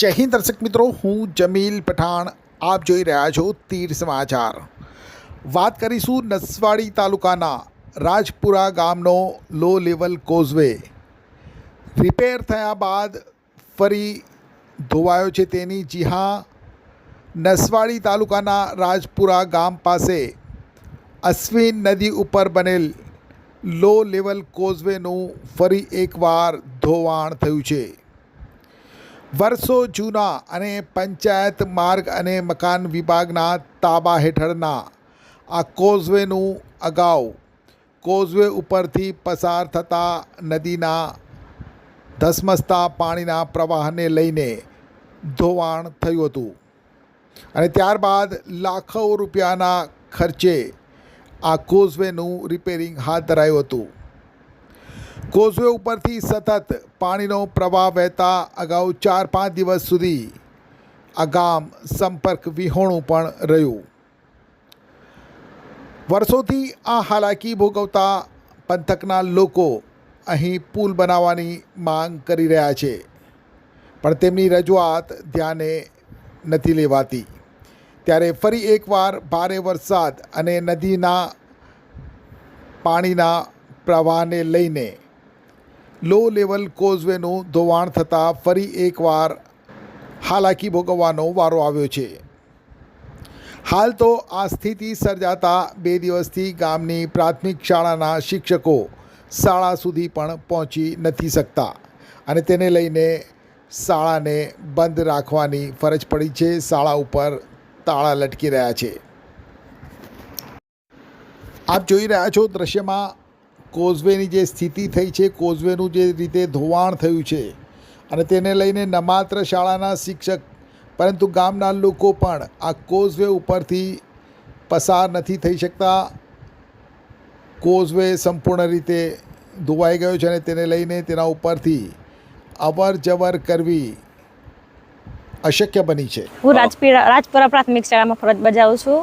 જય હિન્દ દર્શક મિત્રો, હું જમીલ પઠાણ. આપ જોઈ રહ્યા છો તીર સમાચાર. વાત કરીશું નસવાડી તાલુકાના રાજપુરા ગામનો લો લેવલ કોઝવે રિપેર થયા બાદ ફરી ધોવાયો છે તેની જી હા નસવાડી તાલુકાના રાજપુરા ગામ પાસે અશ્વિન નદી ઉપર બનેલ લો લેવલ કોઝવેનું ફરી એકવાર ધોવાણ થયું છે. વર્ષો જૂના અને પંચાયત માર્ગ અને મકાન વિભાગના તાબા હેઠળના આ કોઝવેનું અગાઉ કોઝવે ઉપરથી પસાર થતા નદીના ધસમસતા પાણીના પ્રવાહને લઈને ધોવાણ થયું હતું. અને ત્યારબાદ લાખો રૂપિયાના ખર્ચે આ કોઝવેનું રિપેરિંગ હાથ ધરાયું હતું. કોઝવે ઉપરથી સતત પાણીનો પ્રવાહ વહેતા અગાઉ ચાર પાંચ દિવસ સુધી આ ગામ સંપર્ક વિહોણું પણ રહ્યું. વર્ષોથી આ હાલાકી ભોગવતા પંથકના લોકો અહીં પુલ બનાવવાની માંગ કરી રહ્યા છે, પણ તેમની રજૂઆત ધ્યાને નથી લેવાતી. ત્યારે ફરી એકવાર ભારે વરસાદ અને નદીના પાણીના પ્રવાહને લઈને લો લેવલ કોઝવેનું ધોવાણ થતાં ફરી એકવાર હાલાકી ભોગવવાનો વારો આવ્યો છે. હાલ તો આ સ્થિતિ સર્જાતા બે દિવસથી ગામની પ્રાથમિક શાળાના શિક્ષકો શાળા સુધી પણ પહોંચી નથી શકતા અને તેને લઈને શાળાને બંધ રાખવાની ફરજ પડી છે. શાળા ઉપર તાળા લટકી રહ્યા છે. આપ જોઈ રહ્યા છો દ્રશ્યમાં કોઝવેની જે સ્થિતિ થઈ છે, કોઝવેનું જે રીતે ધોવાણ થયું છે અને તેને લઈને ન માત્ર શાળાના શિક્ષક, પરંતુ ગામના લોકો પણ આ કોઝવે ઉપરથી પસાર નથી થઈ શકતા. કોઝવે સંપૂર્ણ રીતે ધોવાઈ ગયો છે અને તેને લઈને તેના ઉપરથી અવર જવર કરવી અશક્ય બની છે. હું રાજપીરા, રાજપુરા પ્રાથમિક શાળામાં ફરજ બજાવું છું.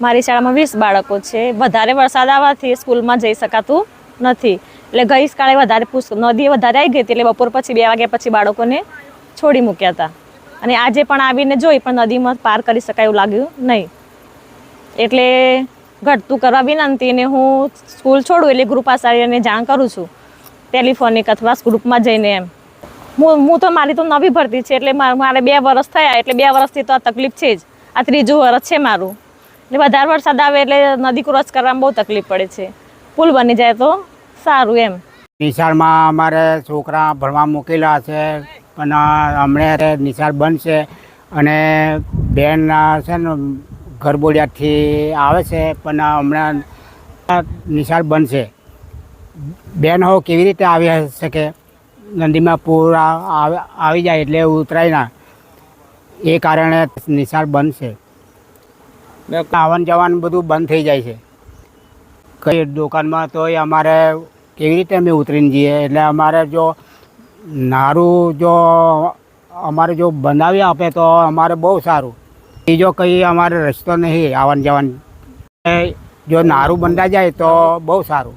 મારી શાળામાં વીસ બાળકો છે. વધારે વરસાદ આવવાથી સ્કૂલમાં જઈ શકાતું નથી. એટલે ગઈ કાલે વધારે પુષ્ક નદી વધારે આવી ગઈ હતી એટલે બપોર પછી બે વાગ્યા પછી બાળકોને છોડી મૂક્યા હતા. અને આજે પણ આવીને જોઈ, પણ નદીમાં પાર કરી શકાય એવું લાગ્યું નહીં. એટલે ઘટતું કરવા વિનંતી ને હું સ્કૂલ છોડું એટલે ગ્રુપ આચાર્યને જાણ કરું છું. ટેલિફોનિક અથવા ગ્રુપમાં જઈને એમ. હું હું તો મારી તો નવી ભરતી છે એટલે માર- મારે બે વર્ષ થયા એટલે બે વર્ષથી તો આ તકલીફ છે જ. આ ત્રીજું વર્ષ છે મારું. એટલે વધારે વરસાદ આવે એટલે નદી ક્રોસ કરવામાં બહુ તકલીફ પડે છે. પુલ બની જાય તો સારું એમ. નિશાળમાં અમારે છોકરા ભણવા મૂકેલા છે પણ હમણાં નિશાળ બનશે અને બેન છે ને ઘરબોડિયાથી આવે છે પણ હમણાં નિશાળ બનશે. બેન હો કેવી રીતે આવી શકે? નદીમાં પૂર આવે- આવી જાય એટલે ઉતરાય ના. એ કારણે નિશાળ બંધ છે આવન જવાનું બધું બંધ થઈ જાય છે. કઈ દુકાનમાં તોય અમારે કેવી રીતે અમે ઉતરીને જઈએ? એટલે અમારે જો નારું જો અમારે જો બનાવી આપે તો અમારે બહુ સારું. બીજો કંઈ અમારે રસ્તો નહીં આવન જવાનું જો નારું બંધાઈ જાય તો બહુ સારું.